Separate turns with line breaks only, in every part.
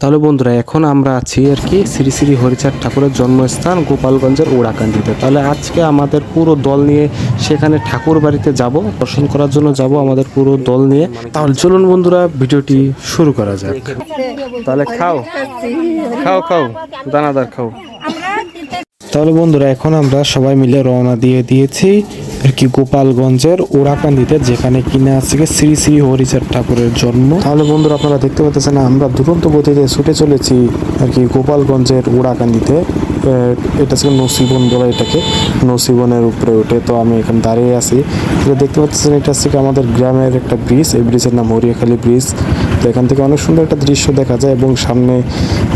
তাহলে বন্ধুরা এখন আমরা আছি আর কি শ্রী শ্রী হরিচাঁদ ঠাকুরের জন্মস্থান গোপালগঞ্জের ওড়াকান্দিতে। তাহলে আজকে আমাদের পুরো দল নিয়ে সেখানে ঠাকুর বাড়িতে যাব দর্শন করার জন্য যাব আমাদের পুরো দল নিয়ে। তাহলে চলুন বন্ধুরা ভিডিওটি শুরু করা যাক। তাহলে খাও। খাও খাও। দানাদার খাও। তাহলে বন্ধুরা এখন আমরা সবাই মিলে রওনা দিয়ে দিয়েছি। আর কি গোপালগঞ্জের ওড়াকান্দিতে যেখানে কিনা আজকে শ্রী শ্রী হরিচাঁদ ঠাকুরের জন্ম। তাহলে বন্ধুরা আপনারা দেখতে পাচ্ছেন আমরা দুরন্ত গতিতে ছুটে চলেছি আর কি গোপালগঞ্জের ওড়াকান্দিতে আহ, এটা ছিল নসিবন বলে এটাকে নসিবনের উপরে উঠে। তো আমি এখানে দাঁড়িয়ে আছি। তো দেখতে পাচ্ছেন এটা হচ্ছে আমাদের গ্রামের একটা ব্রিজ। এই ব্রিজের নাম হরিয়াখালী ব্রিজ। তো এখান থেকে অনেক সুন্দর একটা দৃশ্য দেখা যায় এবং সামনে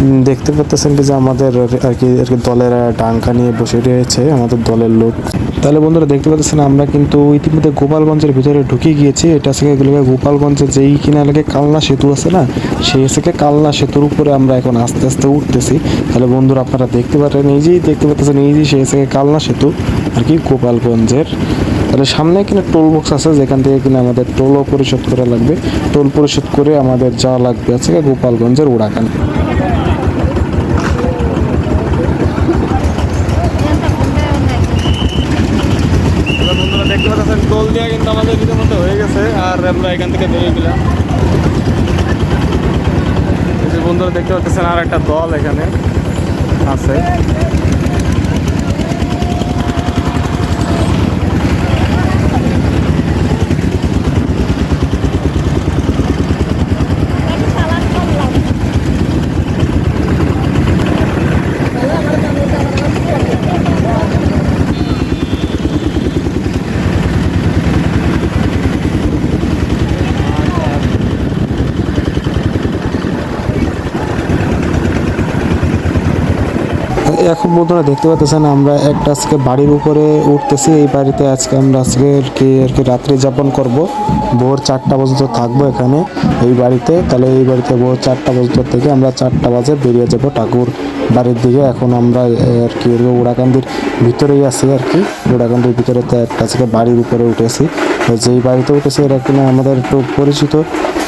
দেখতে পাচ্ছেন কি যে আমাদের আর কি আর কি দলের ডাঙ্কা নিয়ে বসে রয়েছে, আমাদের দলের লোক। তাহলে বন্ধুরা দেখতে পাচ্ছেন আমরা কিন্তু ইতিমধ্যে গোপালগঞ্জের ভিতরে ঢুকে গিয়েছি। এটা থেকে এগুলো গোপালগঞ্জে যেই কিনা লাগে কালনা সেতু আছে না, সেই থেকে কালনা সেতুর উপরে আমরা এখন আস্তে আস্তে উঠতেছি। তাহলে বন্ধুরা আপনারা দেখতে পারেন এই যেই দেখতে পাচ্ছেন, এই যে সেই থেকে কালনা সেতু আর কি গোপালগঞ্জের। তাহলে সামনে কিনা টোল বক্স আছে, যেখান থেকে কিনা আমাদের টোলও পরিশোধ করা লাগবে। টোল পরিশোধ করে আমাদের যাওয়া লাগবে আছে গোপালগঞ্জের উড়াকান বন্ধুরা দেখতে পাচ্ছেন টোল দেওয়া কিন্তু আমাদের ইতিমধ্যে হয়ে গেছে আর আমরা এখান থেকে বেরিয়ে গেলাম বন্ধুরা দেখতে পাচ্ছেন আর একটা দল এখানে আছে। এখন বন্ধুরা দেখতে পাচ্ছেন, আমরা একটা আজকে বাড়ির উপরে উঠতেছি। এই বাড়িতে আজকে আমরা আজকে কি, আর কি রাত্রি যাপন করব। ভোর চারটা পর্যন্ত থাকব এখানে, এই বাড়িতে। তাহলে এই বাড়িতে ভোর চারটা পর্যন্ত থেকে আমরা চারটা বাজে বেরিয়ে যাব ঠাকুর বাড়ির দিকে। এখন আমরা আর কি উড়াকান্দির ভিতরেই আছি আর কি। উড়াকান্দির ভিতরে একটা আজকে বাড়ির উপরে উঠেছি। যেই বাড়িতে উঠেছি, এরা কিনা আমাদের একটু পরিচিত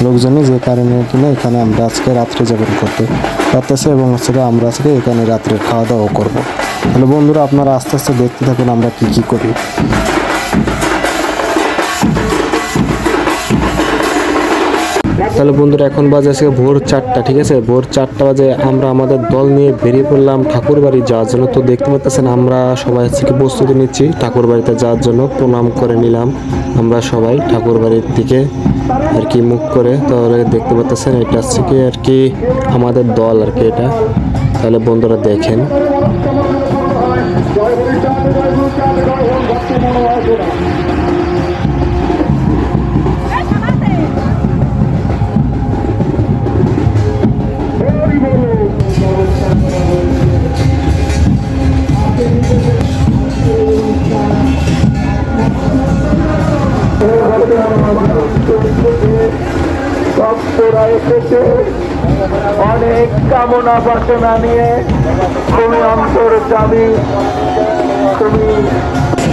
লোকজনই, যে কারণে কিনা এখানে আমরা আজকে রাত্রি যাপন করতে পারতেছি এবং হচ্ছে আমরা আজকে এখানে রাত্রে খাওয়া দাওয়া করব। তাহলে বন্ধুরা আপনারা আস্তে আস্তে দেখতে থাকুন আমরা কি কি করি। তাহলে বন্ধুরা, এখন বাজে আজকে ভোর চারটা, ঠিক আছে? ভোর চারটা বাজে আমরা আমাদের দল নিয়ে বেরিয়ে পড়লাম ঠাকুর বাড়ি যাওয়ার জন্য। তো দেখতে পাচ্ছেন আমরা সবাই আজকে প্রস্তুতি নিচ্ছি ঠাকুর বাড়িতে যাওয়ার জন্য। প্রণাম করে নিলাম আমরা সবাই ঠাকুর বাড়ির দিকে আর কি মুখ করে। তাহলে দেখতে পাচ্ছেন এটা হচ্ছে কি আর কি আমাদের দল আর কি এটা। তাহলে বন্ধুরা দেখেন।
অনেক কামনা বাসনা নিয়ে তুমি অন্তর চাবি তুমি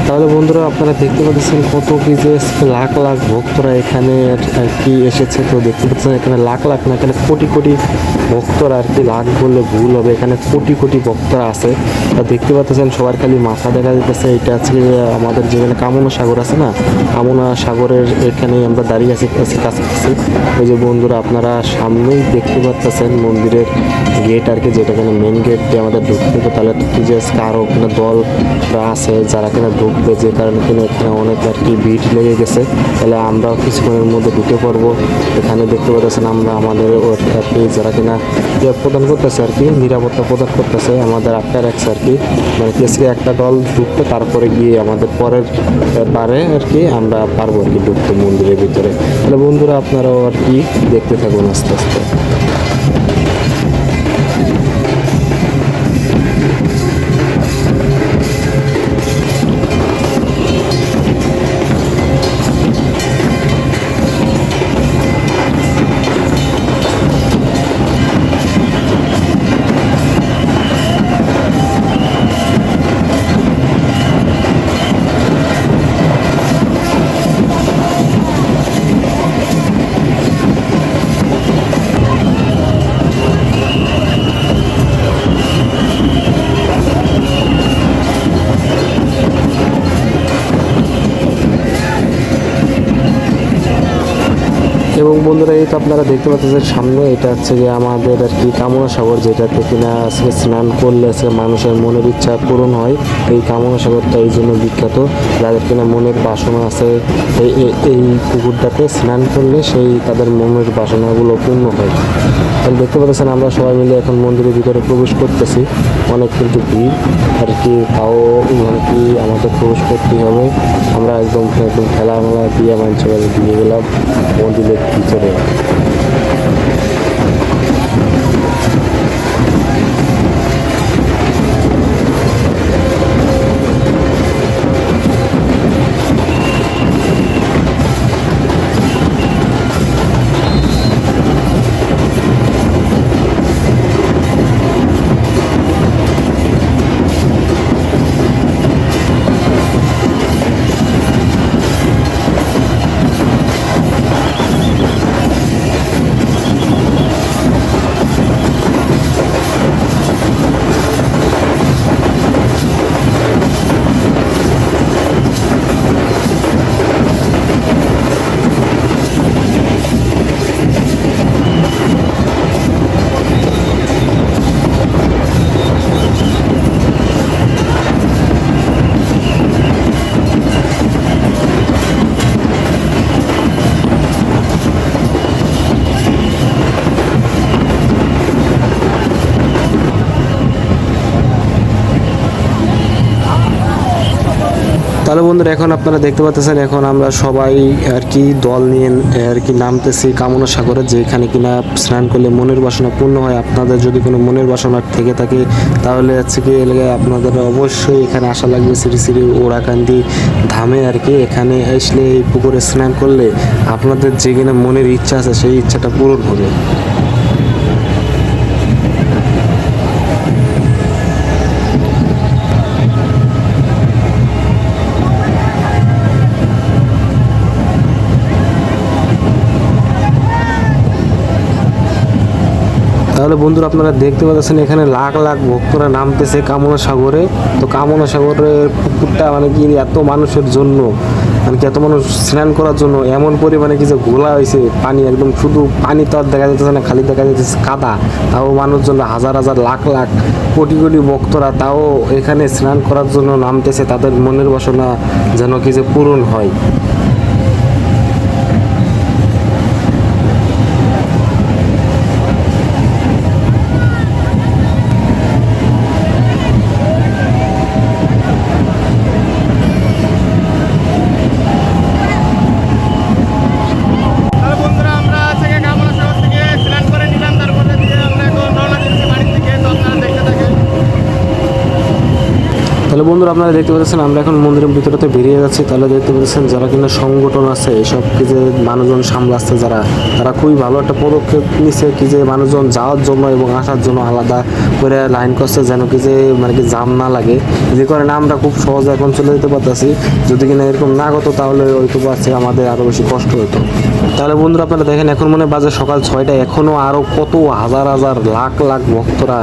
তাহলে বন্ধুরা আপনারা দেখতে পাচ্ছেন কত কি যে লাখ লাখ ভক্তরা এখানে আর- কি এসেছে তো দেখতে পাচ্ছেন এখানে লাখ লাখ না, এখানে কোটি কোটি ভক্তরা আর কি লাখ বললে ভুল হবে। এখানে কোটি কোটি ভক্তরা আছে। তা দেখতে পাচ্ছেন সবার খালি মাথা দেখা যেতেছে এটা আছে আমাদের যেখানে কামনা সাগর আছে না, কামনা সাগরের এখানে আমরা দাঁড়িয়ে আছি, কাছে কাছাকাছি। ওই যে বন্ধুরা আপনারা সামনেই দেখতে পাচ্ছেন মন্দিরের গেট আর কি, যেটা কিনা মেন গেট দিয়ে আমাদের ঢুকতে তাহলে কি যে আরও কিনা দলরা আছে, যারা কিনা ঢুকবে যে কারণে কিনা এখানে অনেক আর কি ভিড় লেগে গেছে। তাহলে আমরাও কিছুক্ষণের মধ্যে ঢুকে পড়ব। এখানে দেখতে পাচ্ছেন আমরা আমাদের আর কি যারা কিনা প্রদান করতেছে আর কি, নিরাপত্তা প্রদান করতেছে, আমাদের আটটা রাখছে আর কি। মানে কেসকে একটা দল ঢুকতে তারপরে গিয়ে আমাদের পরের বারে আর কি আমরা পারব আর কি ঢুকতে মন্দিরের ভিতরে। তাহলে বন্ধুরা, আপনারাও আর কি দেখতে থাকুন আস্তে আস্তে। এবং বন্ধুরা, এই তো আপনারা দেখতে পাচ্ছেন সামনে, এটা হচ্ছে যে আমাদের আর কি কামনা সাগর যেটাতে কিনা আজকে স্নান করলে আজকে মানুষের মনের ইচ্ছা পূরণ হয়। এই কামনা সাগরটা এই জন্য বিখ্যাত। যাদের কিনা মনের বাসনা আছে, এই, এই- পুকুরটাতে স্নান করলে সেই তাদের মনের বাসনাগুলো পূর্ণ হয়। তাহলে দেখতে পাচ্ছেন আমরা সবাই মিলে এখন মন্দিরের ভিতরে প্রবেশ করতেছি। অনেক কিন্তু ভিড়, আর কি তাও মানে কি আমাদের প্রবেশ করতেই হবে। আমরা একদম একদম খেলা মেলা দিয়ে মাঞ্চ দিয়ে গেলাম। মন্দিরের ভিতরে তাহলে বন্ধুরা, এখন আপনারা দেখতে পাচ্ছেন, এখন আমরা সবাই আর কি দল নিয়ে, আর কি নামতেছি কামনা সাগরে, যেখানে কিনা স্নান করলে মনের বাসনা পূর্ণ হয়। আপনাদের যদি কোনো মনের বাসনা থেকে থাকে, তাহলে হচ্ছে কি এলাকায় আপনাদের অবশ্যই এখানে আসা লাগবে শ্রী শ্রী ওরাকান্দি ধামে আর কি। এখানে আসলে এই পুকুরে স্নান করলে আপনাদের যে কিনা মনের ইচ্ছা আছে, সেই ইচ্ছাটা পূরণ হবে। তাহলে বন্ধুরা আপনারা দেখতে পাচ্ছেন এখানে লাখ লাখ ভক্তরা নামতেছে কামনা সাগরে। তো কামনা সাগরের পুকুরটা মানে কি এত মানুষের জন্য মানে কি এত মানুষ স্নান করার জন্য, এমন পরিমাণে কি যে ঘোলা হয়েছে, পানি একদম শুধু পানি তো আর দেখা যাচ্ছে না, খালি দেখা যাচ্ছে কাদা। তাও মানুষজন হাজার হাজার লাখ লাখ, কোটি কোটি ভক্তরা তাও এখানে স্নান করার জন্য নামতেছে, তাদের মনের বাসনা যেন কি যে পূরণ হয়।
তাহলে বন্ধুরা আপনারা দেখতে
পাচ্ছেন, আমরা এখন মন্দিরের ভিতরেতে বেরিয়ে যাচ্ছি। তাহলে দেখতে পাচ্ছেন যারা কিনা সংগঠন আছে, এসব কি যে মানুষজন সামলাচ্ছে যারা, তারা খুবই ভালো একটা পদক্ষেপ নিছে কি যে মানুষজন যাওয়ার জন্য এবং আসার জন্য আলাদা করে লাইন করছে যেন কি যে মানে কি জাম না লাগে। যে কারণে আমরা খুব সহজে এখন চলে যেতে পারতেছি। যদি কিনা এরকম না হতো, তাহলে হয়তো পারছে আমাদের আরও বেশি কষ্ট হতো। তাহলে বন্ধুরা আপনারা দেখেন, এখন মনে বাজে সকাল ছয়টা এখনও আরও কত হাজার হাজার লাখ লাখ ভক্তরা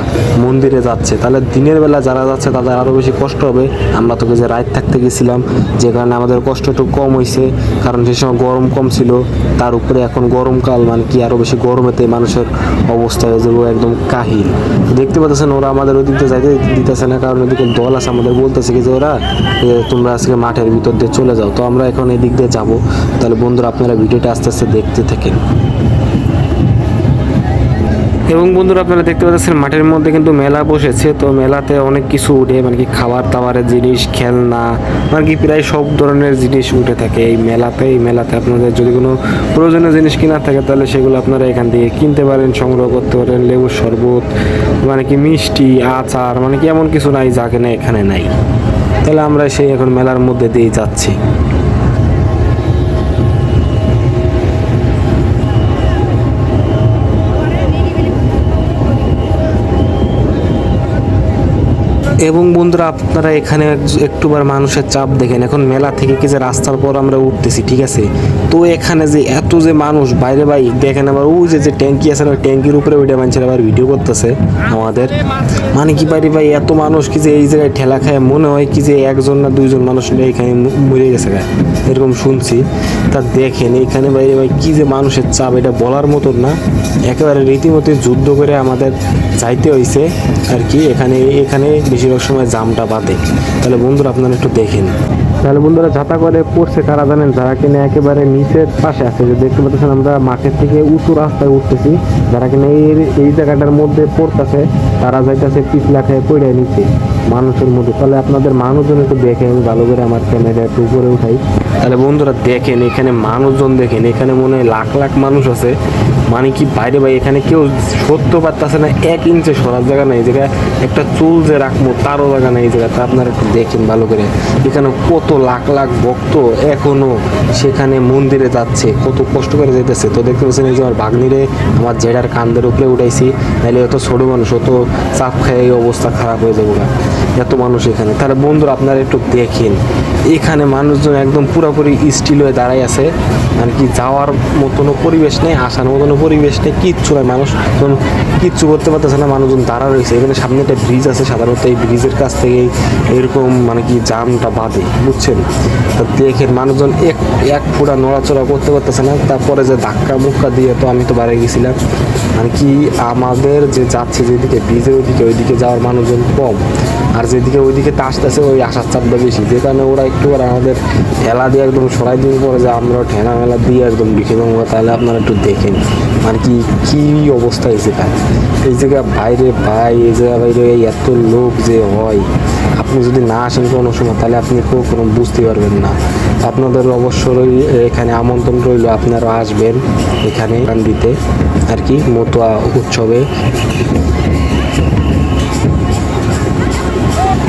মন্দিরে যাচ্ছে। তাহলে দিনের বেলা যারা যাচ্ছে, তাদের আরও বেশি কষ্ট হবে। আমরা তোকে যে রাত থাকতে গেছিলাম, যে কারণে আমাদের কষ্ট একটু কম হয়েছে কারণ সে সময় গরম কম ছিল। তার উপরে এখন গরমকাল মানে কি আরও বেশি গরমেতে মানুষের অবস্থা হয়ে যাবে, একদম কাহিল। দেখতে পাচ্ছেন, ওরা আমাদের ওই দিক দিয়ে যাইতে দিতেছে না, কারণ ওদিকে দল আছে, আমাদের বলতেছে কি যে ওরা তোমরা আজকে মাঠের ভিতর দিয়ে চলে যাও। তো আমরা এখন এদিক দিয়ে যাব। তাহলে বন্ধুরা, আপনারা ভিডিওটা আস্তে আস্তে দেখতে থাকেন। এবং বন্ধুরা, আপনারা দেখতে পাচ্ছেন মাঠের মধ্যে কিন্তু মেলা বসেছে। তো মেলাতে অনেক কিছু উঠে মানে কি খাবার দাবারের জিনিস, খেলনা মানে কি প্রায় সব ধরনের জিনিস উঠে থাকে এই মেলাতে। এই মেলাতে আপনাদের যদি কোনো প্রয়োজনীয় জিনিস কেনার থাকে, তাহলে সেগুলো আপনারা এখান থেকে কিনতে পারেন, সংগ্রহ করতে পারেন। লেবুর শরবত মানে কি মিষ্টি, আচার মানে কি এমন কিছু নাই যা কিনা এখানে নাই। তাহলে আমরা সেই এখন মেলার মধ্যে দিয়ে যাচ্ছি। এবং বন্ধুরা, আপনারা এখানে এক- একটুবার মানুষের চাপ দেখেন। এখন মেলা থেকে কি যে রাস্তার পর আমরা উঠতেছি, ঠিক আছে? তো এখানে যে এত যে মানুষ, বাইরে ভাই, দেখেন আবার ওই যে যে ট্যাঙ্কি আছে না ট্যাঙ্কির উপরে ওইটা মানুষের আবার ভিডিও করতেছে আমাদের। মানে কি বাইরে ভাই, এত মানুষ কি যে এই জায়গায় ঠেলা খায়, মনে হয় কি যে একজন না দুইজন মানুষ এখানে মরে গেছে। এরকম শুনছি। তা দেখেন এখানে বাইরে ভাই, কি যে মানুষের চাপ, এটা বলার মতন না। একেবারে রীতিমতো যুদ্ধ করে আমাদের যাইতে হয়েছে আর কি, এখানে এখানে বেশিরভাগ সময় জামটা বাঁধে তাহলে বন্ধুরা আপনারা একটু দেখেন। তাহলে বন্ধুরা যাতা করে পড়ছে কারা জানেন? যারা কিনা একেবারে নিচের পাশে আছে, যদি দেখতে পাচ্ছেন আমরা মাঠের থেকে উঁচু রাস্তায় উঠতেছি, যারা কিনা এই এই জায়গাটার মধ্যে পড়তেছে, তারা যাইতেছে পিছলা খেয়ে পড়ে নিচে মানুষের মধ্যে। তাহলে আপনাদের মানুষজন একটু দেখেন, ভালো করে আমার ক্যামেরা একটু উপরে উঠাই। তাহলে বন্ধুরা দেখেন, এখানে মানুষজন দেখেন, এখানে মনে হয় লাখ লাখ মানুষ আছে। মানে কি বাইরে ভাই, এখানে কেউ সরতে পারতেছে না, এক ইঞ্চে সরার জায়গা নাই, এই জায়গায় একটা চুল যে রাখব তারও জায়গা নাই জায়গাটা আপনারা একটু দেখেন ভালো করে। এখানে কত লাখ লাখ ভক্ত এখনও সেখানে মন্দিরে যাচ্ছে, কত কষ্ট করে যেতেছে তো দেখতে পাচ্ছেন, এই যে আমার ভাগ্নিরে, আমার জেডার কান্দের উপরে উঠাইছি নাহলে অত ছোট মানুষ, অত চাপ খায় এই অবস্থা খারাপ হয়ে যাব। এত মানুষ এখানে। তাহলে বন্ধুরা, আপনারা একটু দেখেন। এখানে মানুষজন একদম পুরোপুরি স্টিল হয়ে দাঁড়াই আছে। মানে কি যাওয়ার মতনও পরিবেশ নেই, আসার মতনও পরিবেশ নেই, কিচ্ছু নয় মানুষ যখন কিচ্ছু করতে পারতেছে না, মানুষজন দাঁড়া রয়েছে। এখানে সামনে একটা ব্রিজ আছে, সাধারণত এই ব্রিজের কাছ থেকেই এরকম মানে কি জামটা বাঁধে, বুঝছেন? তো দেখেন, মানুষজন এক এক ফুটা নড়াচড়া করতে পারতেছে না। তারপরে যে ধাক্কা মুক্কা দিয়ে তো আমি তো বাইরে গেছিলাম। মানে কি আমাদের যে যাচ্ছে যেদিকে ব্রিজের ওইদিকে ওইদিকে যাওয়ার মানুষজন কম। আর যেদিকে ওইদিকে তা আসতেছে, ওই আসার চাপটা বেশি। যে কারণে ওরা একটু আর আমাদের ঠেলা দিয়ে একদম সরাই দিন পরে যে আমরা ঠেলা মেলা দিয়ে একদম লিখে দেবো তাহলে আপনারা একটু দেখেন। মানে কি, কী অবস্থা হয়েছে তার এই জায়গা বাইরে ভাই, এই জায়গা বাইরে এই এত লোক যে হয়। আপনি যদি না আসেন কোনো সময়, তাহলে আপনি কেউ কোনো বুঝতে পারবেন না। আপনাদের অবশ্যই এখানে আমন্ত্রণ রইল, আপনারা আসবেন এখানে দিতে, আর কি, মতুয়া উৎসবে।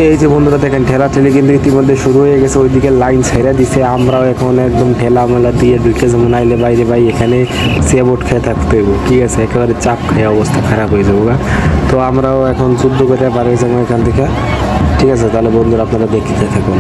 এই যে বন্ধুরা দেখেন, ঠেলা ঠেলি কিন্তু ইতিমধ্যে শুরু হয়ে গেছে, ওইদিকে লাইন ছেড়ে দিছে। আমরাও এখন একদম ঠেলা মেলা দিয়ে ঢুকে যেমন আইলে বাইরে ভাই এখানে সেবোট খেয়ে থাকতে হইব। ঠিক আছে, একেবারে চাপ খেয়ে অবস্থা খারাপ হয়ে যাব। তো আমরাও এখন যুদ্ধ করতে পারি যেমন এখান থেকে। ঠিক আছে, তাহলে বন্ধুরা আপনারা দেখতে থাকুন।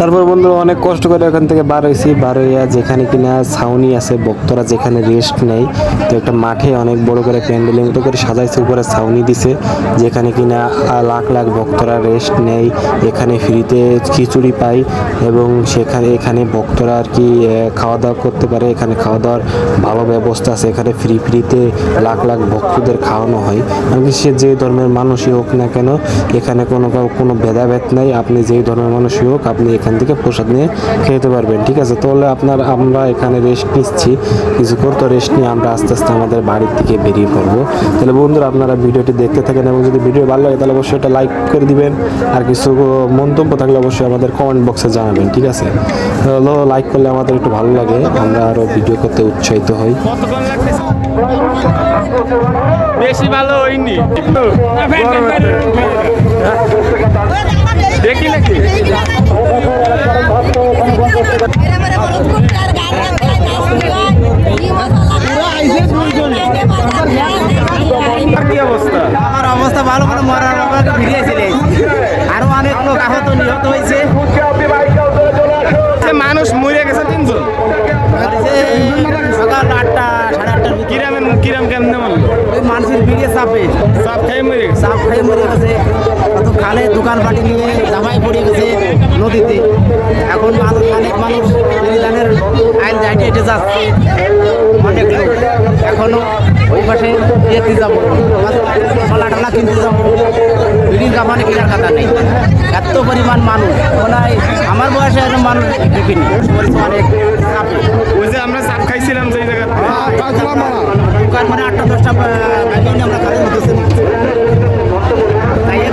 তারপর বন্ধু, অনেক কষ্ট করে ওখান থেকে বার হয়েছি। বার হইয়া যেখানে কিনা ছাউনি আছে, ভক্তরা যেখানে রেস্ট নেই তো একটা মাঠে অনেক বড় করে প্যান্ডেলের মতো করে সাজাইছে, উপরে ছাউনি দিছে। যেখানে কিনা লাখ লাখ ভক্তরা রেস্ট নেই এখানে ফ্রিতে খিচুড়ি পাই এবং সেখানে, এখানে ভক্তরা আর কি খাওয়া দাওয়া করতে পারে, এখানে খাওয়া দাওয়ার ভালো ব্যবস্থা আছে। এখানে ফ্রি ফ্রিতে লাখ লাখ ভক্তদের খাওয়ানো হয়। এমনকি সে যে ধর্মের মানুষই হোক না কেন, এখানে কোনো কোনো ভেদাভেদ নাই। আপনি যেই ধর্মের মানুষই হোক, আপনি এখান থেকে প্রসাদ নিয়ে খেতে পারবেন ঠিক আছে? তাহলে আপনার আমরা এখানে রেস্ট নিচ্ছি কিছুক্ষণ তো রেস্ট নিয়ে আমরা আস্তে আস্তে আমাদের বাড়ির দিকে বেরিয়ে পড়ব। তাহলে বন্ধুরা আপনারা ভিডিওটি দেখতে থাকেন এবং যদি ভিডিও ভালো লাগে তাহলে অবশ্যই এটা লাইক করে দিবেন। আর কিছু মন্তব্য থাকলে অবশ্যই আমাদের কমেন্ট বক্সে জানাবেন ঠিক আছে? হলো লাইক করলে আমাদের একটু ভালো লাগে আমরা আরও ভিডিও করতে উৎসাহিত হই।
বেশি ভালো হয়নি দেখি নাকি?
আমার অবস্থা ভালো করে মরার বাবাকে ফিরিয়ে চলে আরও অনেক লোক আহত নিহত হয়েছে।
মানুষ মরে গেছে তিনজন।
সকাল আটটা সাড়ে আটটার
কিরাম কিরাম কেমনে
ওই মানুষের ভিড়ে চাপে
সাপ খাই মরে
চাপ খেয়ে মরে গেছে। খালে দোকান পাটি নিয়ে জামাই পড়ে গেছে নদীতে। এখন অনেক মানুষ বলিদানের আইন যাইতে হেঁটে যাচ্ছে। অনেক লোক এখনও ওই পাশে ইয়েতে যাব। টলা টলা কিনতে যাব। বিড়ির কামানে কেনার কথা নেই। এত পরিমাণ মানুষ। মনে হয় আমার বয়সে এরকম মানুষ দেখিনি। অনেক
ওই যে আমরা সাপ খাইছিলাম সেই জায়গায়।
দোকান মানে আটটা দশটা আমরা মধ্যে তাই এই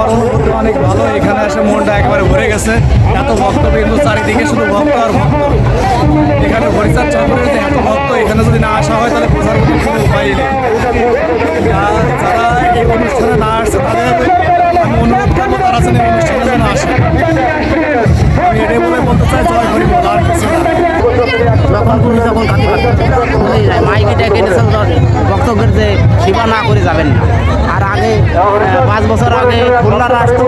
আমার
অনুভূতি অনেক ভালো। এখানে এসে মনটা একবারে ভরে গেছে। এত ভক্ত কিন্তু চারিদিকে শুধু ভক্ত আর ভক্ত। এখানে হরিচাঁদ চন্দ্রের যে এত ভক্ত, এখানে যদি না আসা হয় তাহলে বোঝার মতো কোনো উপায় নেই। যারা এই অনুষ্ঠানে না আসছে, তাদের আমি অনুরোধ করব, তারা যেন এই অনুষ্ঠানে যেন আসে। আমি এটাই বলে বলতে চাই জয় হরি আর কিছু
যখন পুরী যখন কাঁদি মাইকে ডেকে নিয়েছেন ভক্তদের যে সেবা না করে যাবেন না। আগে পাঁচ বছর আগে খুলনারা আসতো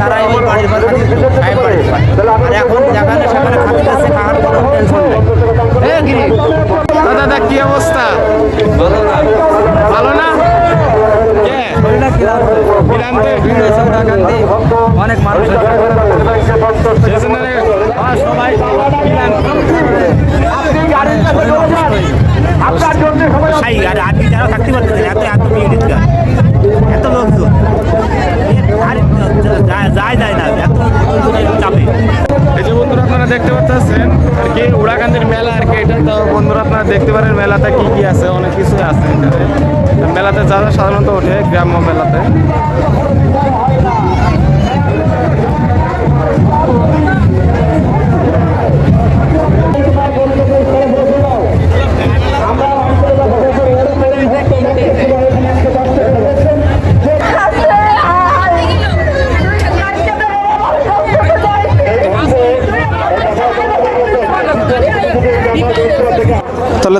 তারা ওই বাড়ির বাড়ি সাহেব বাড়ির আর এখন যেখানে সেখানে খাতে গেছে খাওয়ার কোনো টেনশন নেই। গিরি।
দাদা কি অবস্থা? ভালো না? কে? ক্লান্তে?
অনেক মানুষ
সেজন্য
সবাই
সাই আর আটটি যারা থাকতে পারতেছে এত এত দিতে এত লোকজন।
বন্ধুরা আপনারা দেখতে পাচ্ছেন কি উড়াকান্দির মেলা আর কি এটা। তো বন্ধুরা আপনারা দেখতে পারেন মেলাতে কি কি আছে, অনেক কিছুই আছে মেলাতে যারা সাধারণত ওঠে, গ্রাম্য মেলাতে।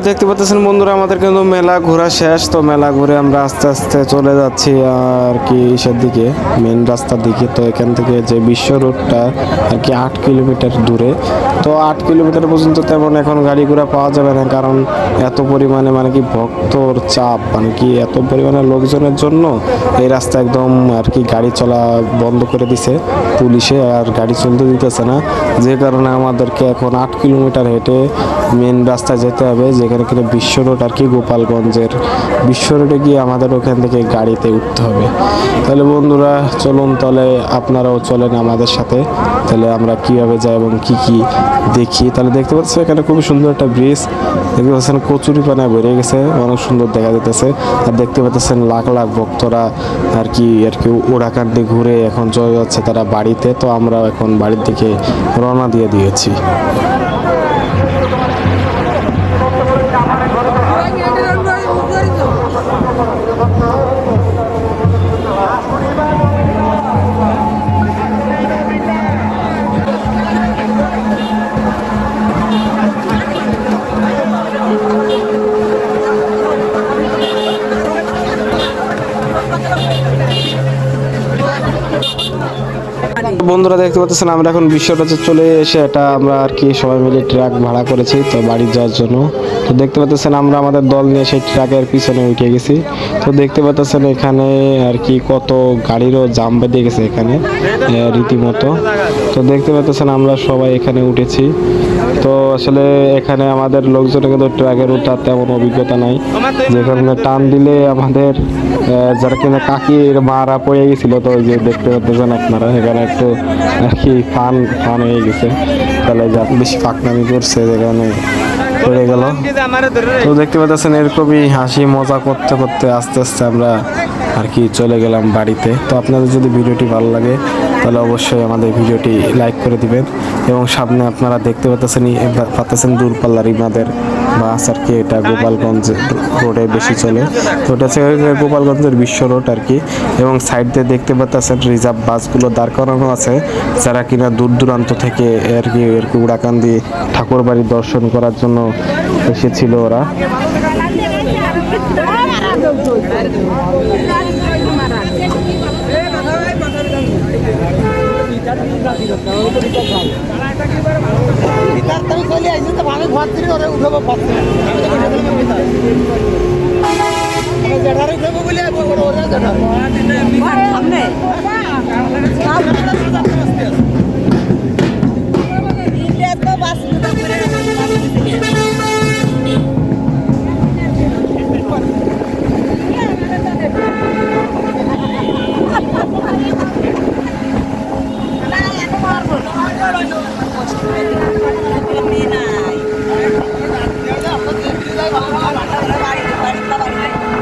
দেখতে পাচ্ছেন বন্ধুরা, আমাদের কিন্তু মেলা ঘোরা শেষ। তো মেলা ঘুরে আমরা আস্তে আস্তে চলে যাচ্ছি আর কি ইসের দিকে মেন রাস্তার দিকে। তো এখান থেকে যে বিশ্ব রোডটা আর কি আট কিলোমিটার দূরে। তো আট কিলোমিটার পর্যন্ত তেমন এখন গাড়ি ঘোড়া পাওয়া যাবে না, কারণ এত পরিমাণে মানে কি ভক্তর চাপ মানে কি এত পরিমাণে লোকজনের জন্য এই রাস্তা একদম আর কি গাড়ি চলা বন্ধ করে দিছে। পুলিশে আর গাড়ি চলতে দিতেছে না। যে কারণে আমাদেরকে এখন আট কিলোমিটার হেঁটে মেন রাস্তায় যেতে হবে, যেখানে কিনা বিশ্ব রোড আর কি গোপালগঞ্জের বিশ্ব রোডে গিয়ে আমাদের ওখান থেকে গাড়িতে উঠতে হবে। তাহলে বন্ধুরা, চলুন তাহলে আপনারাও চলেন আমাদের সাথে। তাহলে আমরা কীভাবে যাই এবং কি কি দেখি। তাহলে দেখতে পাচ্ছি এখানে খুবই সুন্দর একটা ব্রিজ। দেখতে পাচ্ছেন কচুরি পানায় বেড়ে গেছে, অনেক সুন্দর দেখা যেতেছে আর দেখতে পাচ্ছেন লাখ লাখ ভক্তরা আর কি আর কি ওড়াকান্দি ঘুরে এখন চলে যাচ্ছে তারা বাড়িতে। তো আমরা এখন বাড়ির দিকে রওনা দিয়ে দিয়েছি। বন্ধুরা দেখতে পাচ্ছেন, আমরা এখন বিশ্বরাজে চলে এসে এটা আমরা আর কি সবাই মিলে ট্রাক ভাড়া করেছি, তো বাড়ি যাওয়ার জন্য। তো দেখতে পাচ্ছেন, আমরা আমাদের দল নিয়ে সেই ট্রাকের পিছনে উঠে গেছি। তো দেখতে পাচ্ছেন, এখানে আর কি কত গাড়িরও জাম বেঁধে গেছে এখানে রীতিমতো। তো দেখতে পাচ্ছেন, আমরা সবাই এখানে উঠেছি। তো আসলে এখানে আমাদের লোকজনের কিন্তু ট্রাকের উঠার তেমন অভিজ্ঞতা নাই। যেখানে টান দিলে আমাদের যারা কিনা কাকির মারা পড়ে গেছিল তো যে দেখতে পাচ্ছেন আপনারা এখানে একটু আর কি ফান ফান হয়ে গেছে। তাহলে বেশি ফাঁকনামি করছে যেখানে পড়ে গেল। তো দেখতে পাচ্ছেন, এরকমই হাসি, মজা করতে করতে আস্তে আস্তে আমরা আর কি চলে গেলাম বাড়িতে। তো আপনাদের যদি ভিডিওটি ভালো লাগে, তাহলে অবশ্যই আমাদের ভিডিওটি লাইক করে দিবেন। এবং সামনে আপনারা দেখতে পাচ্ছেন পাচ্ছেন দূরপাল্লার ইমাদের বাস আর কি এটা গোপালগঞ্জ রোডে বেশি চলে। তো এটা হচ্ছে গোপালগঞ্জের বিশ্ব রোড আর কি এবং সাইড দিয়ে দেখতে পাচ্ছেন রিজার্ভ বাসগুলো দাঁড় করানো আছে, যারা কিনা দূর দূরান্ত থেকে আর কি আর কি উড়াকান্দি ঠাকুর বাড়ি দর্শন করার জন্য এসেছিল ওরা।
তো আমি ঘর থেকে ওরে উঠাবো পাচ্ছি জেঠারে উঠাবো বলে ওরা জেঠারে।
সামনে?
Thank you.
班长，两个同志来在晚上，晚上来班里来，来班里。